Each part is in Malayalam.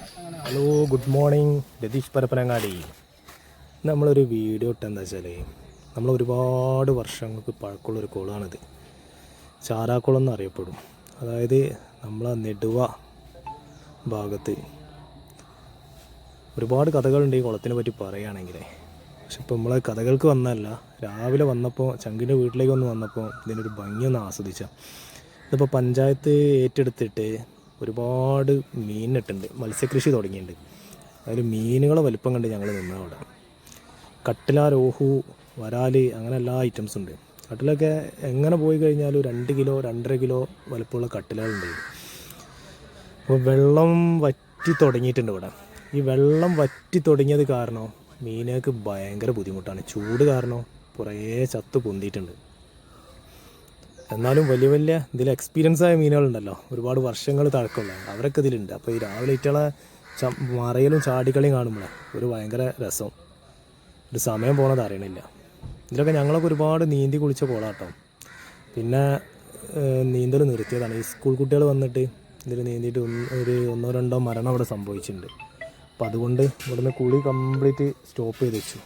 Hello good morning Ratheesh Parappanangadi നമ്മളൊരു വീഡിയോ ഇട്ടെന്താ വെച്ചാൽ നമ്മൾ ഒരുപാട് വർഷങ്ങൾക്ക് പഴക്കമുള്ളൊരു കുളമാണിത് ചാരാക്കുളം എന്നറിയപ്പെടും. അതായത് നമ്മളെ നെടുവ ഭാഗത്ത് ഒരുപാട് കഥകളുണ്ട് ഈ കുളത്തിനെ പറ്റി പറയുകയാണെങ്കിൽ പക്ഷെ ഇപ്പോൾ നമ്മളെ കഥകൾക്ക് വന്നതല്ല രാവിലെ വന്നപ്പോൾ ചങ്കിന്റെ വീട്ടിലേക്ക് ഒന്ന് വന്നപ്പോൾ ഇതിനൊരു ഭംഗി ഒന്ന് ആസ്വദിച്ച. ഇതിപ്പോൾ പഞ്ചായത്ത് ഏറ്റെടുത്തിട്ട് ഒരുപാട് മീനിട്ടുണ്ട്. മത്സ്യകൃഷി തുടങ്ങിയിട്ടുണ്ട് അതിൽ മീനുകളെ വലിപ്പം കണ്ട് ഞങ്ങൾ നിന്ന അവിടെ. കട്ടില രോഹു വരാൽ അങ്ങനെ എല്ലാ ഐറ്റംസും ഉണ്ട്. കട്ടിലൊക്കെ എങ്ങനെ പോയി കഴിഞ്ഞാലും രണ്ട് കിലോ രണ്ടര കിലോ വലുപ്പമുള്ള കട്ടിലുകളുണ്ട് അപ്പോൾ വെള്ളം വറ്റി തുടങ്ങിയിട്ടുണ്ട് ഇവിടെ. ഈ വെള്ളം വറ്റി തുടങ്ങിയത് കാരണം മീനുകൾക്ക് ഭയങ്കര ബുദ്ധിമുട്ടാണ്. ചൂട് കാരണം കുറേ ചത്ത് പൊന്തിയിട്ടുണ്ട്. എന്നാലും വലിയ വലിയ ഇതിൽ എക്സ്പീരിയൻസ് ആയ മീനുകളുണ്ടല്ലോ. ഒരുപാട് വർഷങ്ങൾ തഴക്കമുള്ള അവരൊക്കെ ഇതിലുണ്ട്. അപ്പോൾ ഈ രാവിലെ ഇറ്റുള്ള ച മറയലും ചാടിക്കളിയും കാണുമ്പോഴേ ഒരു ഭയങ്കര രസം. ഒരു സമയം പോണത് അറിയണില്ല. ഇതിലൊക്കെ ഞങ്ങളൊക്കെ ഒരുപാട് നീന്തി കുളിച്ച കോളാട്ടോ പിന്നെ നീന്തൽ നിർത്തിയതാണ്. ഈ സ്കൂൾ കുട്ടികൾ വന്നിട്ട് ഇതിൽ നീന്തിയിട്ട് ഒരു ഒന്നോ രണ്ടോ മരണം അവിടെ സംഭവിച്ചിട്ടുണ്ട്. അപ്പോൾ അതുകൊണ്ട് ഇവിടുന്ന് കുളി കംപ്ലീറ്റ് സ്റ്റോപ്പ് ചെയ്ത് വെച്ചു.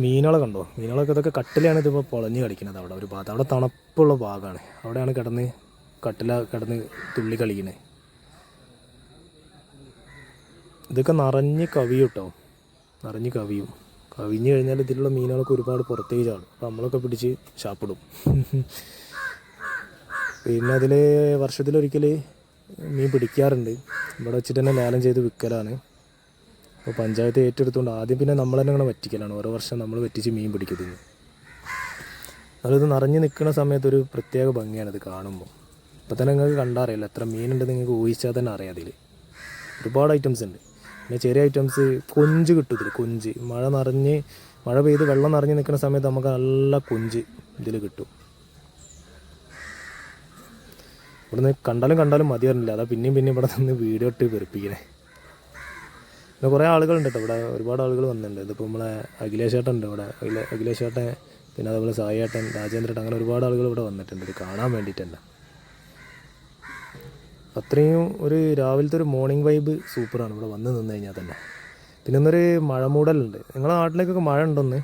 മീനുകളെ കണ്ടോ? മീനുകളൊക്കെ ഇതൊക്കെ കട്ടിലാണ് ഇതിപ്പോൾ പൊളഞ്ഞ് കളിക്കുന്നത് അവിടെ. ഒരു ഭാഗത്ത്. അവിടെ തണുപ്പുള്ള ഭാഗമാണ് അവിടെയാണ് കിടന്ന് കട്ടില കിടന്ന് തുള്ളി കളിക്കുന്നത് ഇതൊക്കെ നിറഞ്ഞ് കവിയും കേട്ടോ നിറഞ്ഞ് കവിയും. കവിഞ്ഞ് കഴിഞ്ഞാൽ ഇതിലുള്ള മീനുകളൊക്കെ ഒരുപാട് പുറത്തേക്ക് ചാടും. അപ്പോൾ നമ്മളൊക്കെ പിടിച്ച് ചാപ്പിടും. പിന്നെ അതിൽ വർഷത്തിലൊരിക്കൽ മീൻ പിടിക്കാറുണ്ട്. ഇവിടെ വെച്ചിട്ട് തന്നെ ലേലം ചെയ്ത് വിൽക്കലാണ് അപ്പോൾ പഞ്ചായത്ത് ഏറ്റെടുത്തുകൊണ്ട് ആദ്യം പിന്നെ നമ്മൾ തന്നെ ഇങ്ങനെ വറ്റിക്കലാണ്. ഓരോ വർഷം നമ്മൾ വറ്റിച്ച് മീൻ പിടിക്കുന്നത് അതായത് നിറഞ്ഞു നിൽക്കുന്ന സമയത്ത് ഒരു പ്രത്യേക ഭംഗിയാണ് ഇത് കാണുമ്പോൾ ഇപ്പം തന്നെ നിങ്ങൾക്ക് കണ്ടറിയില്ല എത്ര മീനുണ്ട് നിങ്ങൾക്ക് ഊഹിച്ചാൽ തന്നെ അറിയാം അതിൽ ഒരുപാട് ഐറ്റംസ് ഉണ്ട്. പിന്നെ ചെറിയ ഐറ്റംസ് കൊഞ്ച് കിട്ടും ഇതിൽ കൊഞ്ച്. മഴ നിറഞ്ഞ് മഴ പെയ്ത് വെള്ളം നിറഞ്ഞ് നിൽക്കുന്ന സമയത്ത് നമുക്ക് നല്ല കൊഞ്ച് ഇതിൽ കിട്ടും. ഇവിടുന്ന് കണ്ടാലും കണ്ടാലും മതി പറഞ്ഞില്ല. അതാ പിന്നെയും പിന്നെയും ഇവിടെ നിന്ന് വീഡിയോ ഇട്ട് വെറുപ്പിക്കണേ. പിന്നെ കുറേ ആളുകളുണ്ട് കേട്ടോ ഇവിടെ ഒരുപാട് ആളുകൾ വന്നിട്ടുണ്ട്. ഇതിപ്പോൾ നമ്മളെ അഖിലേഷ് ചേട്ടൻ ഉണ്ട് ഇവിടെ. അഖില അഖിലേഷ് ചേട്ടൻ പിന്നെ അതുപോലെ സായേട്ടൻ രാജേന്ദ്രേട്ടൻ അങ്ങനെ ഒരുപാട് ആളുകൾ ഇവിടെ വന്നിട്ടുണ്ട്. ഇത് കാണാൻ വേണ്ടിയിട്ടല്ല. അത്രയും ഒരു രാവിലത്തെ ഒരു മോർണിംഗ് വൈബ് സൂപ്പറാണ് ഇവിടെ വന്ന് നിന്ന് കഴിഞ്ഞാൽ തന്നെ. പിന്നെ ഇന്നൊരു മഴ മൂടലുണ്ട്. നിങ്ങളുടെ നാട്ടിലേക്കൊക്കെ മഴ ഉണ്ടോന്ന്